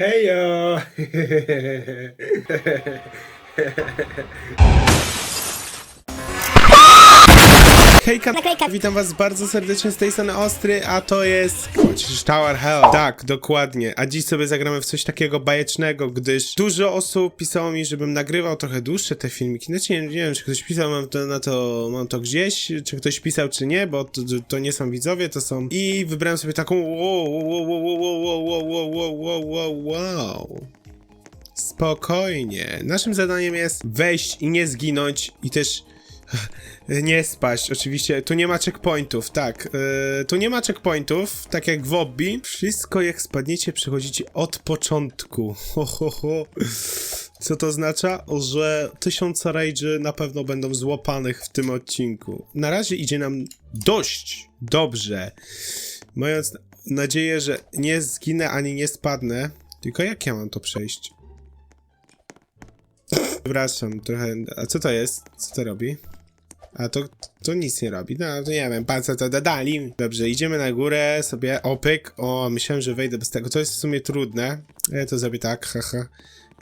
Hey y'all! Naklejka. witam was bardzo serdecznie z tej strony Ostry, a to jest chociaż Tower Hell. Tak, dokładnie. A dziś sobie zagramy w coś takiego bajecznego, gdyż dużo osób pisało mi, żebym nagrywał trochę dłuższe te filmiki. Znaczy nie, nie wiem, czy ktoś pisał, mam to na to, mam to gdzieś, czy ktoś pisał, czy nie, bo to, to nie są widzowie, to są... I wybrałem sobie taką wow, wow, wow, wow, wow, wow, wow, wow, wow. Spokojnie. Naszym zadaniem jest wejść i nie zginąć i też nie spaść. Oczywiście tu nie ma checkpointów, tak. Yy, tu nie ma checkpointów, tak jak w obbi. Wszystko jak spadniecie przechodzicie od początku. Ho, ho, ho. Co to oznacza? Że tysiące rage'y na pewno będą złapanych w tym odcinku. Na razie idzie nam dość dobrze. Mając nadzieję, że nie zginę ani nie spadnę. Tylko jak ja mam to przejść? Przepraszam, trochę. A co to jest? Co to robi? A to, to nic nie robi. No, to nie wiem, pan co to dodali. Dobrze, idziemy na górę, sobie opyk. O, myślałem, że wejdę bez tego. To jest w sumie trudne. Ja to zrobię tak, haha.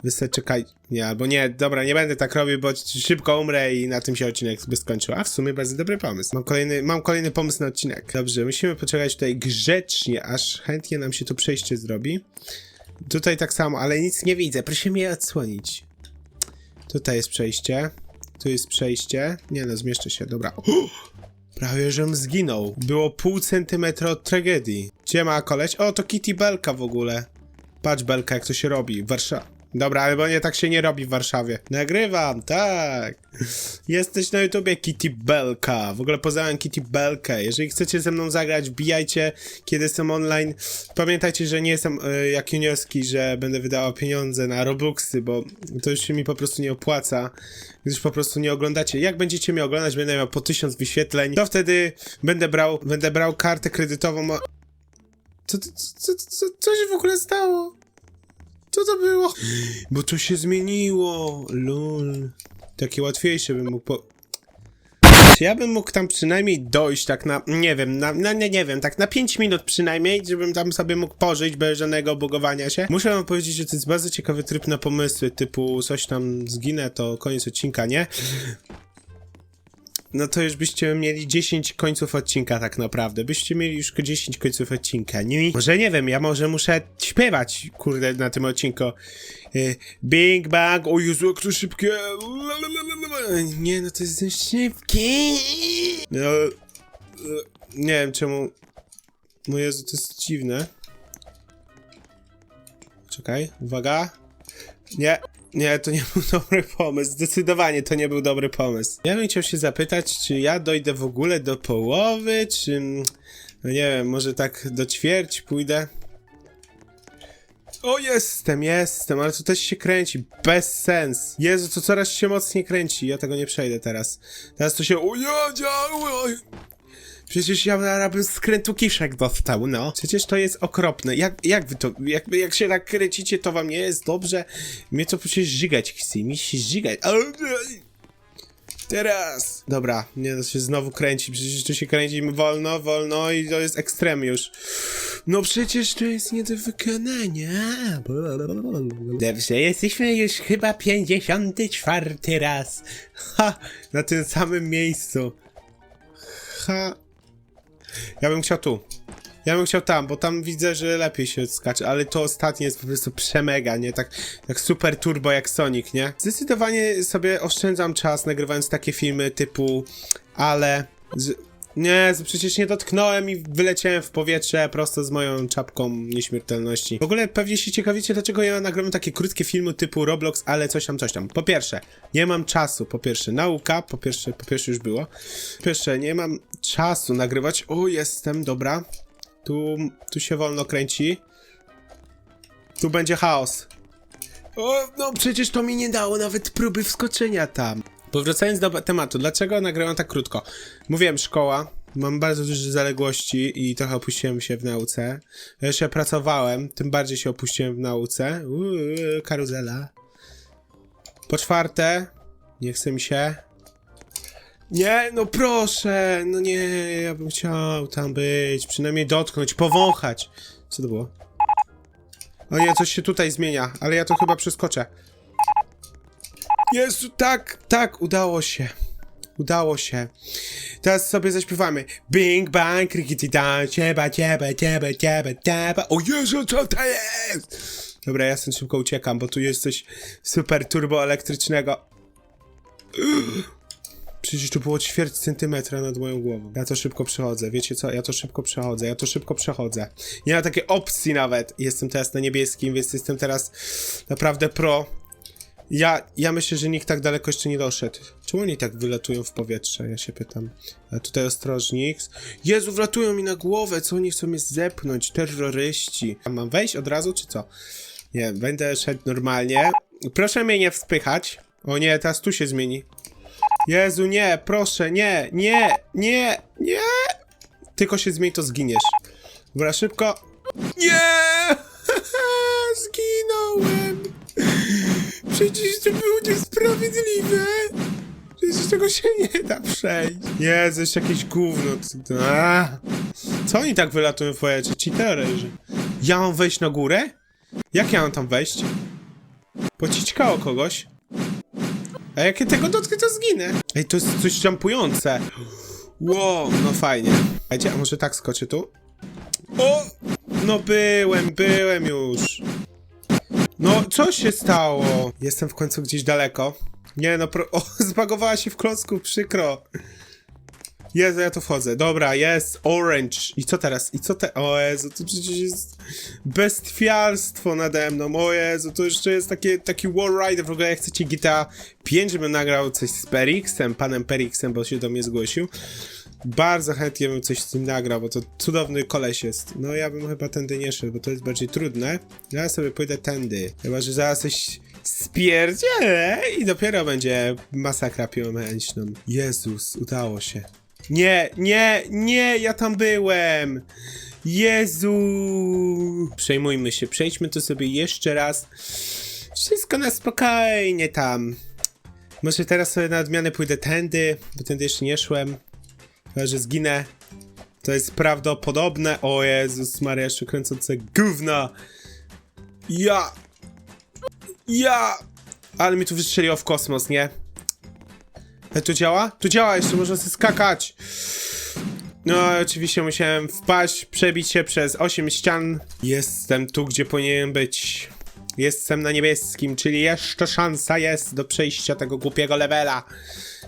Wy se czekaj. Nie, albo nie, dobra, nie będę tak robił, bo szybko umrę i na tym się odcinek by skończył. A w sumie bardzo dobry pomysł. Mam kolejny, mam kolejny pomysł na odcinek. Dobrze, musimy poczekać tutaj grzecznie, aż chętnie nam się tu przejście zrobi. Tutaj tak samo, ale nic nie widzę. Proszę mnie odsłonić. Tutaj jest przejście. Tu jest przejście. Nie no, zmieszczę się, dobra. Prawie żem zginął. Było pół centymetra od tragedii. Gdzie ma koleś? O, to Kitty Belka w ogóle. Patrz Belka, jak to się robi. Warszawa. Dobra, ale bo nie tak się nie robi w Warszawie. Nagrywam, tak. Jesteś na YouTubie Kitty Belka. W ogóle pozdrawiam Kitty Belkę. Jeżeli chcecie ze mną zagrać, wbijajcie, kiedy jestem online. Pamiętajcie, że nie jestem y, jak juniorski, że będę wydawał pieniądze na Robuxy, bo to już się mi po prostu nie opłaca, gdyż po prostu nie oglądacie. Jak będziecie mnie oglądać, będę miał po tysiąc wyświetleń, to wtedy będę brał, będę brał kartę kredytową. Co, co, co, co, co się w ogóle stało? Co to było? Bo to się zmieniło. Lol. Takie łatwiejsze bym mógł po... Czy ja bym mógł tam przynajmniej dojść tak na, nie wiem, na, na nie, nie wiem, tak na 5 minut przynajmniej, żebym tam sobie mógł pożyć bez żadnego bugowania się. Muszę wam powiedzieć, że to jest bardzo ciekawy tryb na pomysły, typu coś tam zginę, to koniec odcinka, nie? No to już byście mieli 10 końców odcinka tak naprawdę. Byście mieli już 10 końców odcinka. Nie? Może nie wiem, ja może muszę śpiewać, kurde, na tym odcinku. Y, Bing bang, o Jezu, jak to szybkie. Nie, no to jest za szybkie. No, y, nie wiem czemu. No Jezu, to jest dziwne. Czekaj, uwaga. Nie, nie, to nie był dobry pomysł. Zdecydowanie to nie był dobry pomysł. Ja bym chciał się zapytać, czy ja dojdę w ogóle do połowy, czy... No nie wiem, może tak do ćwierć pójdę. O, jestem, jestem, ale to też się kręci. Bez sens. Jezu, to coraz się mocniej kręci. Ja tego nie przejdę teraz. Teraz to się... O, ja, działa. Przecież ja bym skrętu kiszek dostał, no. Przecież to jest okropne. Jak, jak wy to, jak, jak się tak kręcicie, to wam nie jest dobrze? Mnie to przecież żygać chce, mi się żygać. Teraz! Dobra, nie, to się znowu kręci, przecież to się kręci wolno, wolno i to jest ekstrem już. No przecież to jest nie do wykonania. Dobrze, jesteśmy już chyba 54 raz. Ha! Na tym samym miejscu. Ha! Ja bym chciał tu. Ja bym chciał tam, bo tam widzę, że lepiej się skacze, ale to ostatnie jest po prostu przemega, nie? Tak, tak super turbo jak Sonic, nie? Zdecydowanie sobie oszczędzam czas nagrywając takie filmy typu ale... Nie, przecież nie dotknąłem i wyleciałem w powietrze prosto z moją czapką nieśmiertelności. W ogóle pewnie się ciekawicie, dlaczego ja nagrywam takie krótkie filmy typu Roblox, ale coś tam, coś tam. Po pierwsze, nie mam czasu, po pierwsze, nauka, po pierwsze, po pierwsze już było. Po pierwsze, nie mam czasu nagrywać. O, jestem, dobra. Tu, tu się wolno kręci. Tu będzie chaos. O, no przecież to mi nie dało nawet próby wskoczenia tam. Powracając do tematu, dlaczego nagrywam tak krótko? Mówiłem, szkoła, mam bardzo duże zaległości i trochę opuściłem się w nauce. Jeszcze pracowałem, tym bardziej się opuściłem w nauce. Uuu, karuzela. Po czwarte, nie chce mi się. Nie, no proszę, no nie, ja bym chciał tam być, przynajmniej dotknąć, powąchać. Co to było? O nie, coś się tutaj zmienia, ale ja to chyba przeskoczę. Jezu, tak, tak, udało się. Udało się. Teraz sobie zaśpiewamy. Bing bang, krikiti dan, cieba, cieba, cieba, cieba, cieba. O Jezu, co to jest? Dobra, ja stąd szybko uciekam, bo tu jest coś super turboelektrycznego. Przecież tu było ćwierć centymetra nad moją głową. Ja to szybko przechodzę, wiecie co? Ja to szybko przechodzę, ja to szybko przechodzę. Nie ma takiej opcji nawet. Jestem teraz na niebieskim, więc jestem teraz naprawdę pro. Ja, ja myślę, że nikt tak daleko jeszcze nie doszedł. Czemu oni tak wylatują w powietrze? Ja się pytam. A tutaj ostrożnik. Jezu, wlatują mi na głowę, co oni chcą mnie zepchnąć? Terroryści. A mam wejść od razu, czy co? Nie, będę szedł normalnie. Proszę mnie nie wspychać. O nie, teraz tu się zmieni. Jezu, nie, proszę, nie, nie, nie, nie! Tylko się zmień, to zginiesz. Dobra, szybko. Nie! Przecież to było niesprawiedliwe! Przecież tego się nie da przejść. Jezu, jeszcze jakieś gówno. Co oni tak wylatują w powietrze? Cheaterzy. Ja mam wejść na górę? Jak ja mam tam wejść? Pocićkało kogoś? A jak ja tego dotknę, to zginę. Ej, to jest coś jumpujące. Wow, no fajnie. Słuchajcie, a może tak skoczy tu? O! No byłem, byłem już. No, co się stało? Jestem w końcu gdzieś daleko. Nie no, pro... O, zbagowała się w klocku, przykro. Jezu, ja tu wchodzę. Dobra, jest orange. I co teraz? I co te... O Jezu, to przecież jest bestwiarstwo nade mną. O Jezu, to jeszcze jest takie, taki wallrider. W ogóle jak chcecie GTA 5, żebym nagrał coś z Perixem, panem Perixem, bo się do mnie zgłosił. Bardzo chętnie bym coś z tym nagrał, bo to cudowny koleś jest. No ja bym chyba tędy nie szedł, bo to jest bardziej trudne. Ja sobie pójdę tędy. Chyba, że zaraz coś spierdzielę i dopiero będzie masakra piłomęczną. Jezus, udało się. Nie, nie, nie, ja tam byłem. Jezu. Przejmujmy się, przejdźmy to sobie jeszcze raz. Wszystko na spokojnie tam. Może teraz sobie na odmianę pójdę tędy, bo tędy jeszcze nie szłem. Że zginę. To jest prawdopodobne. O Jezus Maria, jeszcze kręcące gówna. Ja. Ja. Ale mi tu wystrzeliło w kosmos, nie? Ale to działa? To działa, jeszcze można sobie skakać. No, oczywiście musiałem wpaść, przebić się przez 8 ścian. Jestem tu, gdzie powinienem być. Jestem na niebieskim, czyli jeszcze szansa jest do przejścia tego głupiego levela.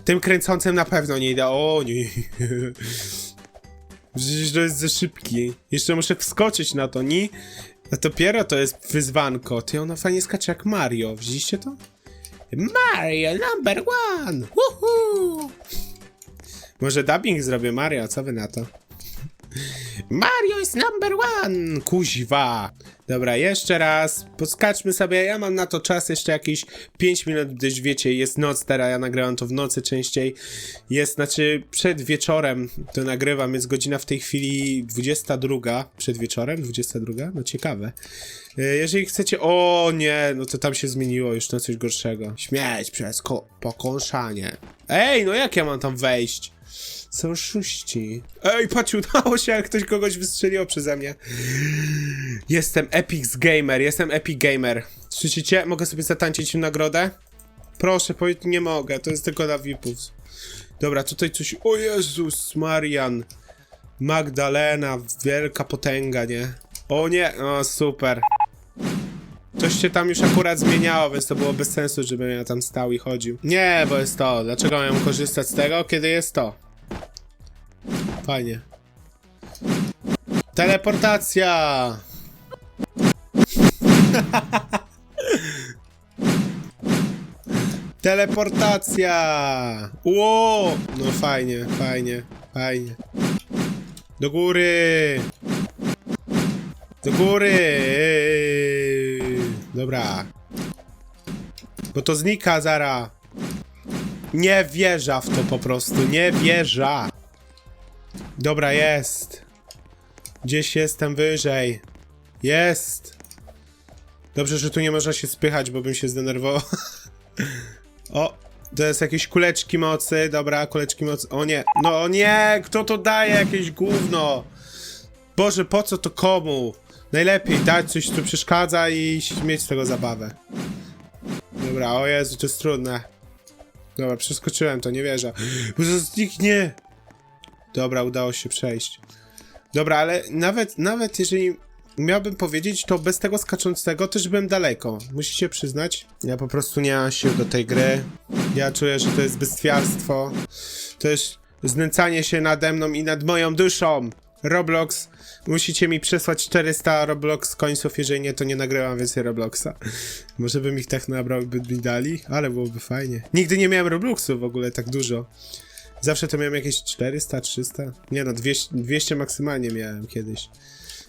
Tym kręcącym na pewno nie idę. O nie. Przecież to jest za szybki. Jeszcze muszę wskoczyć na to, nie? A dopiero to jest wyzwanko. Ty ono fajnie skacze jak Mario. Widzieliście to? Mario number one! Woohoo! Może dubbing zrobię Mario, co wy na to? Mario is number one! Kuźwa! Dobra, jeszcze raz. Podskaczmy sobie. Ja mam na to czas jeszcze jakieś 5 minut, gdyż wiecie, jest noc teraz. Ja nagrywam to w nocy częściej. Jest, znaczy przed wieczorem to nagrywam. Jest godzina w tej chwili 22. Przed wieczorem? 22? No ciekawe. E, Jeżeli chcecie. O nie, no to tam się zmieniło już na coś gorszego. Śmieć przez ko- pokąszanie. Ej, no jak ja mam tam wejść? Są oszuści. Ej, patrz, udało się, jak ktoś kogoś wystrzeliło przeze mnie. Jestem Epic Gamer, jestem Epic Gamer. Słyszycie? Mogę sobie zatańczyć im nagrodę? Proszę, powiedz, nie mogę, to jest tylko dla VIPów. Dobra, tutaj coś... O Jezus, Marian. Magdalena, wielka potęga, nie? O nie, o super. Coś się tam już akurat zmieniało, więc to było bez sensu, żebym ja tam stał i chodził. Nie, bo jest to. Dlaczego mam korzystać z tego, kiedy jest to? Fajnie. Teleportacja! Teleportacja! Ło! No fajnie, fajnie, fajnie. Do góry! Do góry! Dobra. Bo to znika zara. Nie wierza w to po prostu, nie wierza. Dobra, jest. Gdzieś jestem wyżej. Jest. Dobrze, że tu nie można się spychać, bo bym się zdenerwował. o, to jest jakieś kuleczki mocy. Dobra, kuleczki mocy. O nie, no nie, kto to daje jakieś gówno? Boże, po co to komu? Najlepiej dać coś, co przeszkadza i mieć z tego zabawę. Dobra, o Jezu, to jest trudne. Dobra, przeskoczyłem to, nie wierzę. Bo zniknie! Dobra, udało się przejść. Dobra, ale nawet, nawet jeżeli miałbym powiedzieć, to bez tego skaczącego też byłem daleko. Musicie przyznać. Ja po prostu nie mam sił do tej gry. Ja czuję, że to jest bestialstwo. To jest znęcanie się nade mną i nad moją duszą. Roblox, musicie mi przesłać 400 Roblox końców, jeżeli nie, to nie nagrywam więcej Robloxa. Może bym ich tak nabrał, by mi dali, ale byłoby fajnie. Nigdy nie miałem Robluxów w ogóle tak dużo. Zawsze to miałem jakieś 400, 300. Nie no, 200, 200 maksymalnie miałem kiedyś.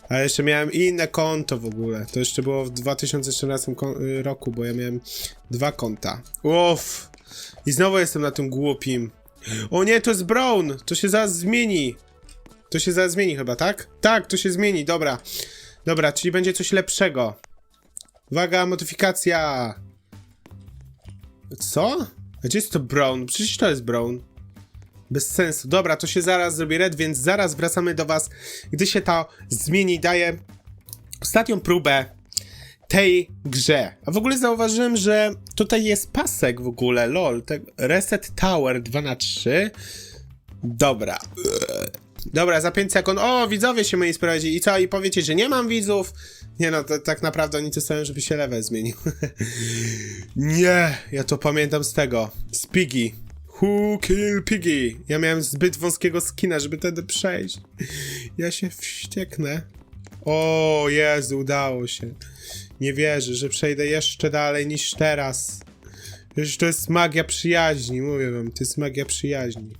Ale jeszcze miałem inne konto w ogóle. To jeszcze było w 2014 ko- y, roku, bo ja miałem dwa konta. Uff. I znowu jestem na tym głupim. O nie, to jest Brown! To się zaraz zmieni. To się zaraz zmieni chyba, tak? Tak, to się zmieni, dobra. Dobra, czyli będzie coś lepszego. Uwaga, modyfikacja. Co? A Gdzie jest to Brown? Przecież to jest Brown. Bez sensu. Dobra, to się zaraz zrobi red, więc zaraz wracamy do was, gdy się to zmieni. Daję ostatnią próbę tej grze. A w ogóle zauważyłem, że tutaj jest pasek w ogóle, lol. Te Reset Tower 2 na 3 Dobra. Dobra, za 5 sekund. O, widzowie się moi sprawdzili. I co? I powiecie, że nie mam widzów? Nie no, to, tak naprawdę oni to żeby się level zmienił. nie, ja to pamiętam z tego. Z Piggy. Who kill Piggy? Ja miałem zbyt wąskiego skina, żeby wtedy przejść. Ja się wścieknę. O Jezu, udało się. Nie wierzę, że przejdę jeszcze dalej niż teraz. Przecież to jest magia przyjaźni, mówię wam, to jest magia przyjaźni.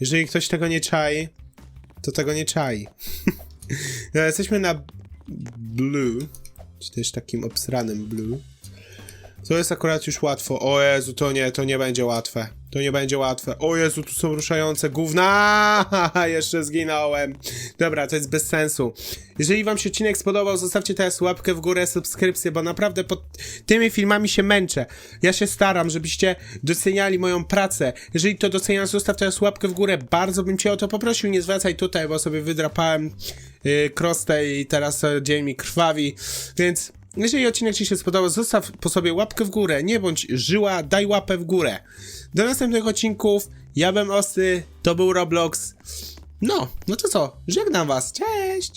Jeżeli ktoś tego nie czai, to tego nie czai. no, jesteśmy na blue, czy też takim obsranym blue. To jest akurat już łatwo. O Jezu, to nie, to nie będzie łatwe. To nie będzie łatwe. O Jezu, tu są ruszające gówna! Jeszcze zginąłem. Dobra, to jest bez sensu. Jeżeli wam się odcinek spodobał, zostawcie teraz łapkę w górę, subskrypcję, bo naprawdę pod tymi filmami się męczę. Ja się staram, żebyście doceniali moją pracę. Jeżeli to doceniasz, zostaw teraz łapkę w górę. Bardzo bym cię o to poprosił. Nie zwracaj tutaj, bo sobie wydrapałem yy, krostę i teraz e, dzień mi krwawi. Więc jeżeli odcinek Ci się spodobał, zostaw po sobie łapkę w górę. Nie bądź żyła, daj łapę w górę. Do następnych odcinków. Ja byłem Osty, to był Roblox. No, no to co? Żegnam Was. Cześć!